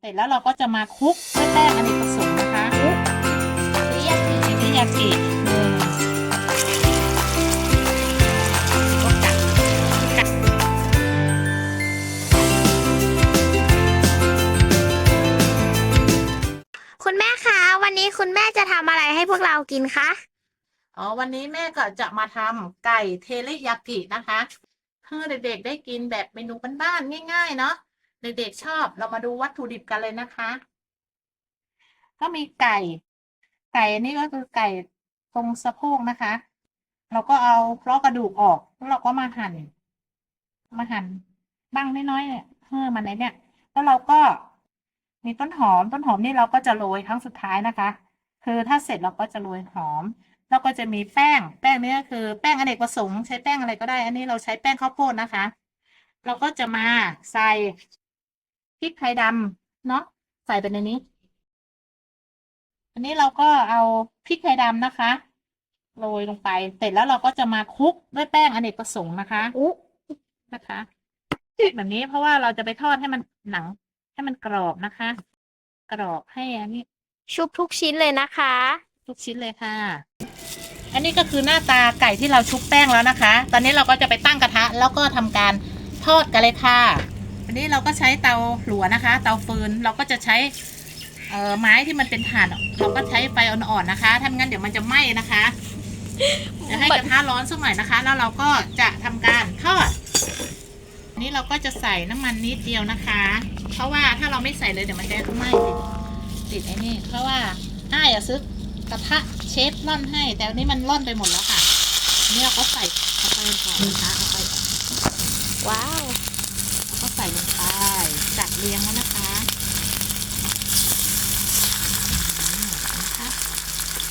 เสร็จแล้วเราก็จะมาคลุกด้วยแป้งอเนกประสงค์นะคะเรียกเทริยากิหนึ่งก็กัดกัดคุณแม่คะ วันนี้คุณแม่จะทำอะไรให้พวกเรากินคะ อ๋อ วันนี้แม่ก็จะมาทำไก่เทริยากินะคะให้เด็กๆได้กินแบบเมนูบ้านๆง่าย ๆ เนาะ เด็กๆชอบเรามาดูวัตถุดิบกันเลยนะคะ ก็มีไก่ ไก่อันนี้ก็คือไก่ตรงสะโพกนะคะ เราก็เอาเลาะกระดูกออกแล้วเราก็มาหั่นมาหั่นบ้างน้อยๆเนี่ยเพื่อมันในเนี่ย แล้วเราก็มีต้นหอมต้นหอมนี่เราก็จะโรยครั้งสุดท้ายนะคะ คือถ้าเสร็จเราก็จะโรยหอม แล้วก็จะมีแป้ง แป้งนี้ก็คือแป้งอเนกประสงค์ใช้แป้งอะไรก็ได้ อันนี้เราใช้แป้งข้าวโพดนะคะ เราก็จะมาใส่ พริกไทยดำเนาะใส่ไปในนี้ อันนี้เราก็เอาพริกไทยดำนะคะ โรยลงไปเสร็จแล้วเราก็จะมาคลุกด้วยแป้งอเนกประสงค์นะคะอุ๊นะคะแบบนี้เพราะว่าเราจะไปทอดให้มันหนัง ให้มันกรอบนะคะ กรอบให้อันนี้ ชุบทุกชิ้นเลยนะคะ ทุกชิ้นเลยค่ะ อันนี้ก็คือหน้าตาไก่ที่เราชุบแป้งแล้วนะคะ ตอนนี้เราก็จะไปตั้งกระทะ แล้วก็ทำการทอดกันเลยค่ะอั นี้เราก็ใช้เตาหลัวนะคะ เตาฟืนเราก็จะใช้ไม้ที่มันเป็นถ่านเราก็ใช้ไฟอ่อนๆนะคะ ถ้าไม่งั้นเดี๋ยวมันจะไหม้นะคะจะให้กระทะร้อนสักหน่อยนะคะ แล้วเราก็จะทำการทอดนี้เราก็จะใส่น้ำมันนิดเดียวนะคะ เพราะว่าถ้าเราไม่ใส่เลยเดี๋ยวมันจะไหม้ติดติดไอ้นี่ เพราะว่าอ้ายอะซื้อกระทะเชฟร่อนให้ แต่อันนี้มันร่อนไปหมดแล้วค่ะนนี้เราก็ใส่เอาไปก่อนนะคะเอาไปก่อนว้าว ก็ใส่ลงไปจัด เรียงแล้วนะคะอืมนะคะ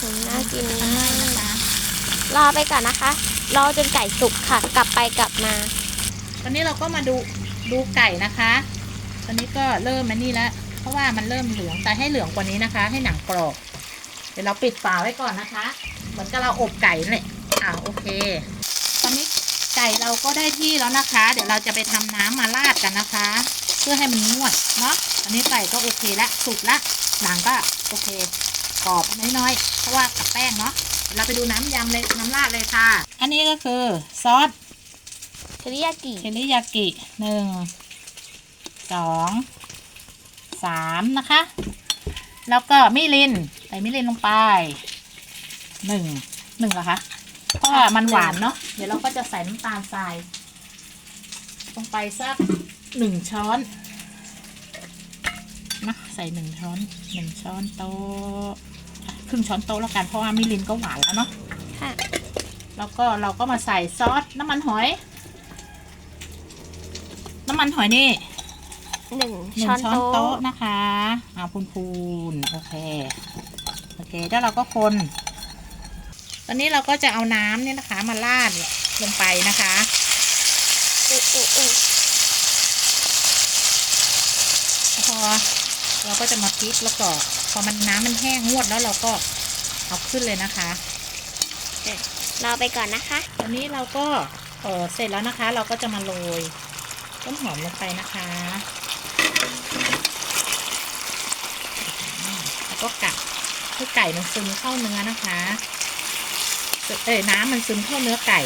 อืมน่ากินทำมาไมกนะคะรอไปก่อนนะคะ รอจนไก่สุกค่ะ กลับไปกลับมา ตอนนี้เราก็มาดูดูไก่นะคะ ตอนนี้ก็เริ่มมันนี่แล้ว เพราะว่ามันเริ่มเหลือง แต่ให้เหลืองกว่านี้นะคะ ให้หนังกรอบ เดี๋ยวเราปิดฝาไว้ก่อนนะคะ เหมือนกับเราอบไก่นั่นแหละอ่าโอเค ตอนนี้ไก่เราก็ได้ที่แล้วนะคะ เดี๋ยวเราจะไปทำน้ำมาราดกันนะคะเพื่อให้มันงวดเนาะอันนี้ไก่ก็โอเคละสุกละหนังก็โอเคกรอบน้อยๆเพราะว่ากับแป้งเนาะเดี๋ยวเราไปดูน้ำยำเลยน้ำราดเลยค่ะ อันนี้ก็คือซอสเทริยากิเทริยากิหนึ่งสองสามนะคะ แล้วก็มิรินใส่มิรินลงไปหนึ่งหนึ่งเหรอคะเพราะว่ามันหวานเนาะเดี๋ยวเราก็จะใส่น้ำตาลทรายลงไปสัก หนึ่งช้อนนะใส่หนึ่งช้อนหนึ่งช้อนโต๊ะอะครึ่งช้อนโต๊ะแล้วกันเพราะว่ามิรินก็หวานแล้วเนาะค่ะ แล้วก็เราก็มาใส่ซอสน้ำมันหอย น้ำมันหอยนี่หนึ่งหนึ่ช้องนช้อนโต๊ะโต๊ะนะคะอ่าพูนพูนๆโอเคโอเคแล้วเราก็คน ตอนนี้เราก็จะเอาน้ำเนี่ยนะคะ มาราดลงไปนะคะอุ๊อุ๊อุ๊ พอเราก็จะมาพลิกแล้วก็พอมันน้ำมันแห้งงวดแล้วเราก็เอาขึ้นเลยนะคะรอไปก่อนนะคะ ตอนนี้เราก็เออเสร็จแล้วนะคะ เราก็จะมาโรยต้นหอมลงไปนะคะแล้วก็กัดให้ไก่มันซึมเข้าเนื้อนะคะเอ้ยน้ำมันซึมเข้าเนื้อไก่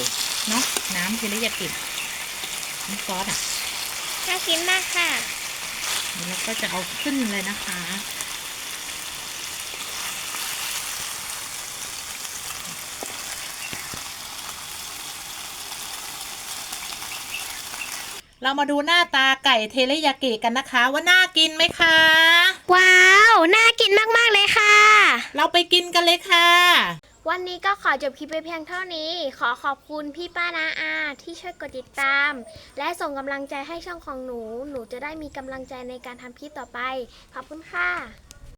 เนาะน้ำเทริยากิน้ำซอสอะน่ากินมากค่ะ เดี๋ยวเราก็จะเอาขึ้นเลยนะคะ เรามาดูหน้าตาไก่เทริยากิกันนะคะ ว่าน่ากินไหมคะ ว้าว น่ากินมาก ๆ เลยค่ะ เราไปกินกันเลยค่ะ วันนี้ก็ขอจบคลิปไปเพียงเท่านี้ ขอขอบคุณพี่ป้านาอาที่ช่วยกดติดตาม และส่งกำลังใจให้ช่องของหนู หนูจะได้มีกำลังใจในการทำคลิปต่อไป ขอบคุณค่ะ